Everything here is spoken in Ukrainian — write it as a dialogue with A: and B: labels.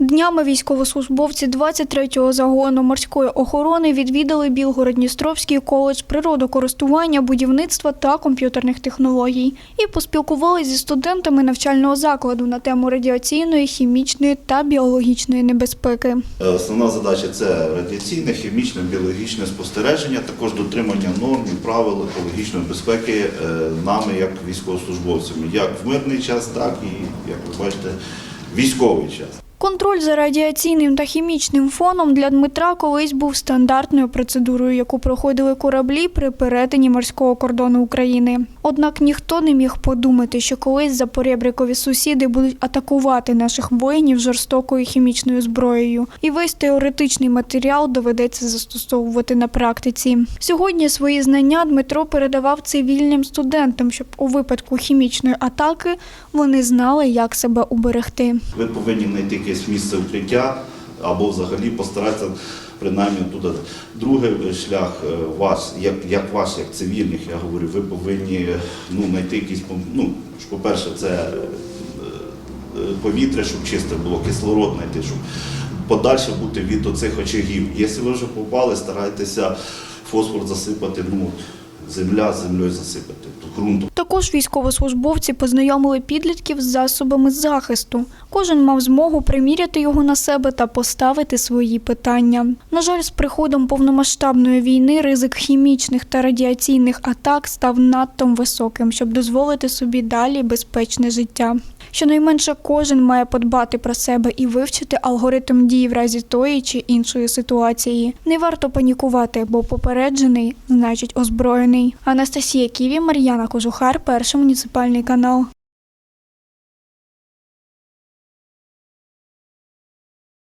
A: Днями військовослужбовці 23-го загону морської охорони відвідали Білгород-Дністровський коледж природокористування, будівництва та комп'ютерних технологій і поспілкувалися зі студентами навчального закладу на тему радіаційної, хімічної та біологічної небезпеки.
B: Е, Основна задача це радіаційне, хімічне, біологічне спостереження, також дотримання норм і правил екологічної безпеки е, нами як військовослужбовцями, як в мирний час, так і як ви бачите, військовий час.
A: Контроль за радіаційним та хімічним фоном для Дмитра колись був стандартною процедурою, яку проходили кораблі при перетині морського кордону України. Однак ніхто не міг подумати, що колись запорєбрикові сусіди будуть атакувати наших воїнів жорстокою хімічною зброєю, і весь теоретичний матеріал доведеться застосовувати на практиці. Сьогодні свої знання Дмитро передавав цивільним студентам, щоб у випадку хімічної атаки вони знали, як себе уберегти.
B: Ви повинні знайти якесь місце укриття або взагалі постаратися принаймні туди. Другий шлях е, ваш, як, як ваш, як цивільних, я говорю, ви повинні ну, знайти якийсь, ну, по-перше, це е, е, повітря, щоб чисте було, кислород знайти, щоб подальше бути від оцих очагів. Якщо ви вже попали, старайтеся фосфор засипати, ну, земля землею засипати, ґрунтом.
A: Також військовослужбовці познайомили підлітків з засобами захисту. Кожен мав змогу приміряти його на себе та поставити свої питання. На жаль, з приходом повномасштабної війни ризик хімічних та радіаційних атак став надто високим, щоб дозволити собі далі безпечне життя. Щонайменше кожен має подбати про себе і вивчити алгоритм дій в разі тої чи іншої ситуації. Не варто панікувати, бо попереджений значить озброєний. Анастасія Ківі, Мар'яна Кожухар, перший муніципальний канал.